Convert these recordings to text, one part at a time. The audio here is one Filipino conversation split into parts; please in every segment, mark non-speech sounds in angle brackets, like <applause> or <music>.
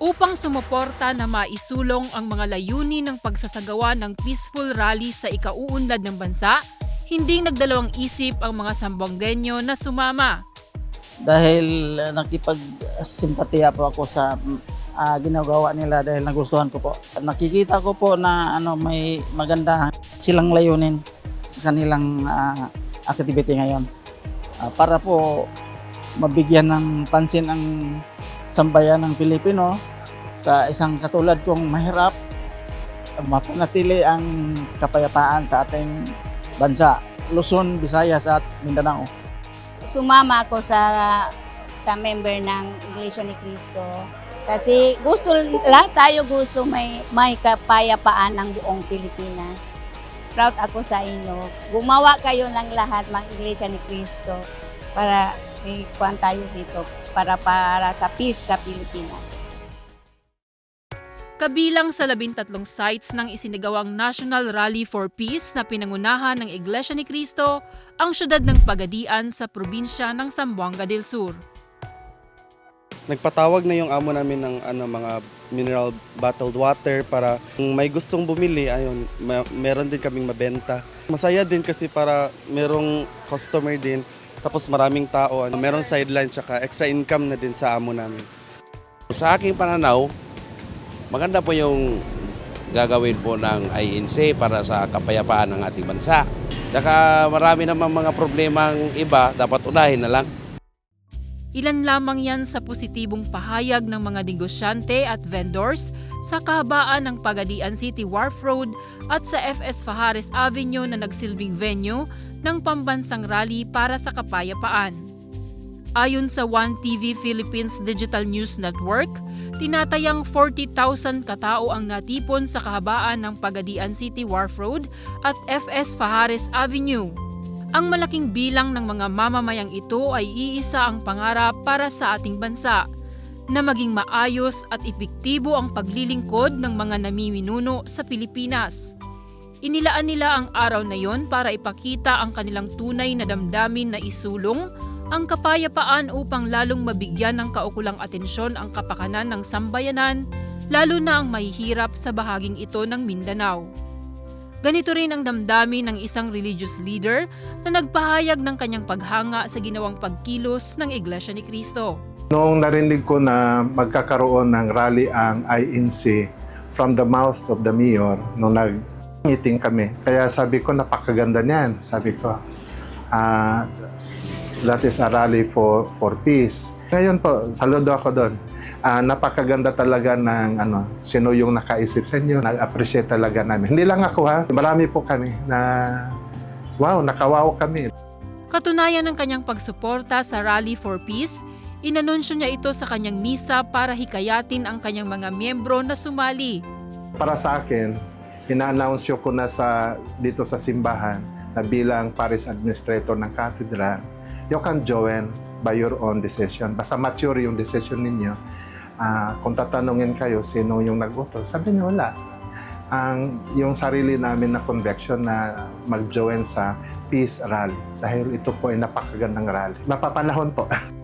upang sumuporta na maisulong ang mga layunin ng pagsasagawa ng peaceful rally sa ikauunlad ng bansa, hindi nagdalawang isip ang mga Sambuangueño na sumama. dahil uh, nakipagsimpatiya po ako sa ah, ginagawa nila dahil nagustuhan ko po. Nakikita ko po na ano may maganda silang layunin sa kanilang ah, activity ngayon. Ah, para po mabigyan ng pansin ang sambayan ng Pilipino sa isang katulad kong mahirap mapanatili ang kapayapaan sa ating bansa, Luzon, Visayas at Mindanao. sumama ako sa sa member ng Iglesia ni Cristo. Kasi gusto, lahat tayo gusto may, may kapayapaan ng buong Pilipinas. Proud ako sa inyo. Gumawa kayo ng lahat mga Iglesia ni Cristo para may kuhan tayo dito para para sa peace sa Pilipinas. Kabilang sa labintatlong sites ng isinagawang National Rally for Peace na pinangunahan ng Iglesia ni Cristo, ang syudad ng Pagadian sa probinsya ng Zamboanga del Sur. Nagpatawag na yung amo namin ng ano mga mineral bottled water para kung may gustong bumili ayun ma- meron din kaming mabenta. Masaya din kasi para merong customer din tapos maraming tao, ano, merong sideline tsaka extra income na din sa amo namin. Sa aking pananaw, maganda po yung gagawin po ng INC para sa kapayapaan ng ating bansa. Saka marami naman mga problemang iba, dapat unahin na lang. Ilan lamang yan sa positibong pahayag ng mga negosyante at vendors sa kahabaan ng Pagadian City Wharf Road at sa FS Fajares Avenue na nagsilbing venue ng pambansang rally para sa kapayapaan. Ayon sa One TV Philippines Digital News Network, tinatayang 40,000 katao ang natipon sa kahabaan ng Pagadian City Wharf Road at FS Fajares Avenue. Ang malaking bilang ng mga mamamayang ito ay iisa ang pangarap para sa ating bansa na maging maayos at epektibo ang paglilingkod ng mga namiminuno sa Pilipinas. Inilaan nila ang araw na yon para ipakita ang kanilang tunay na damdamin na isulong ang kapayapaan upang lalong mabigyan ng kaukulang atensyon ang kapakanan ng sambayanan, lalo na ang mahihirap sa bahaging ito ng Mindanao. Ganito rin ang damdamin ng isang religious leader na nagpahayag ng kanyang paghanga sa ginawang pagkilos ng Iglesia ni Cristo. Noong narinig ko na magkakaroon ng rally ang INC from the mouth of the mayor, nung nag-meeting kami, kaya sabi ko, napakaganda niyan. Sabi ko, ah, that is a rally for, for peace. Ngayon po, saludo ako doon. Ah, napakaganda talaga ng ano, sino yung nakaisip sa inyo. Nag-appreciate talaga namin. Hindi lang ako ha, marami po kami na wow, nakawaw kami. Katunayan ng kanyang pagsuporta sa Rally for Peace, inanunsyo niya ito sa kanyang misa para hikayatin ang kanyang mga miyembro na sumali. Para sa akin, ina-announce ko na sa, dito sa simbahan na bilang Paris Administrator ng Cathedral, you can join by your own decision. Basta mature yung decision ninyo. Ah, kung tatanungin kayo sino yung nag-utos, sabi niyo wala. Ang yung sarili namin na conviction na mag-join sa Peace Rally dahil ito po ay napakagandang rally. Mapapanahon po. <laughs>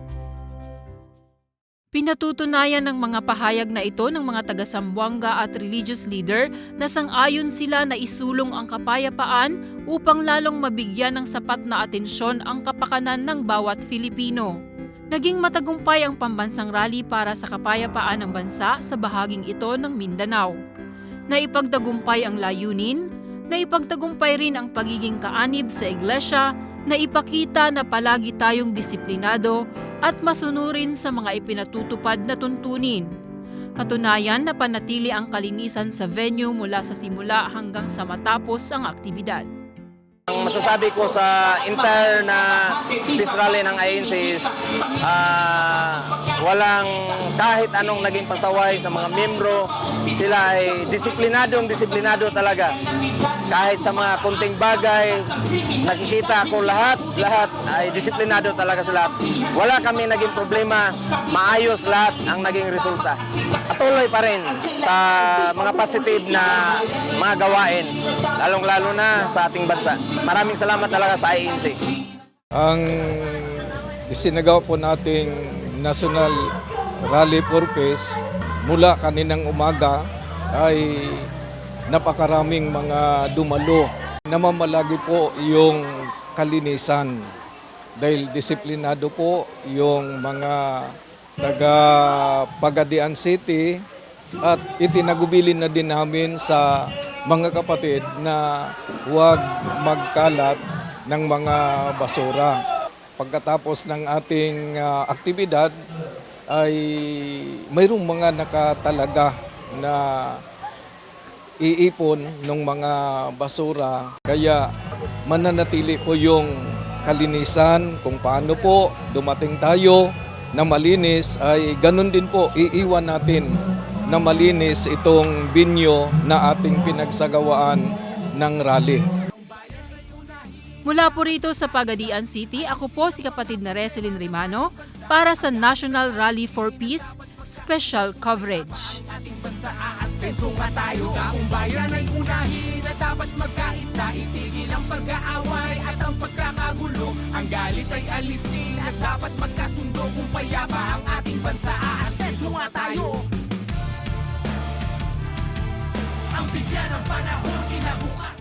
Pinatutunayan ng mga pahayag na ito ng mga taga-Sambuanga at religious leader na sang-ayon sila na isulong ang kapayapaan upang lalong mabigyan ng sapat na atensyon ang kapakanan ng bawat Filipino. Naging matagumpay ang pambansang rally para sa kapayapaan ng bansa sa bahaging ito ng Mindanao. Naipagtagumpay ang layunin, naipagtagumpay rin ang pagiging kaanib sa iglesia, na ipakita na palagi tayong disiplinado at masunurin sa mga ipinatutupad na tuntunin. Katunayan na panatili ang kalinisan sa venue mula sa simula hanggang sa matapos ang aktibidad. Ang masasabi ko sa entire na peace ng INC is ah, walang kahit anong naging pasaway sa mga membro. Sila ay disiplinadong disiplinado talaga. Kahit sa mga kunting bagay, nakikita ko lahat, lahat ay disiplinado talaga sila. Wala kami naging problema, maayos lahat ang naging resulta. Patuloy pa rin sa mga positive na mga gawain, lalong-lalo na sa ating bansa. Maraming salamat talaga sa INC. ang isinagawa po nating National Rally for Peace mula kaninang umaga ay napakaraming mga dumalo. Namamalagi po yung kalinisan dahil disiplinado po yung mga taga Pagadian City at itinagubilin na din namin sa mga kapatid na huwag magkalat ng mga basura. Pagkatapos ng ating ah, aktibidad ay mayroong mga nakatalaga na iipon ng mga basura. Kaya mananatili po yung kalinisan kung paano po dumating tayo na malinis ay ganun din po iiwan natin na malinis itong binyo na ating pinagsagawaan ng rally. Mula po rito sa Pagadian City, ako po si kapatid na Reselin Rimano para sa National Rally for Peace Special Coverage. Asenso nga tayo Taong bayan ay unahin At dapat magkaisa Itigil ang pag-aaway At ang pagkakagulo Ang galit ay alisin At dapat magkasundo Kung payapa ang ating bansa Aasenso nga tayo Ang bigyan ng panahon Kinabukas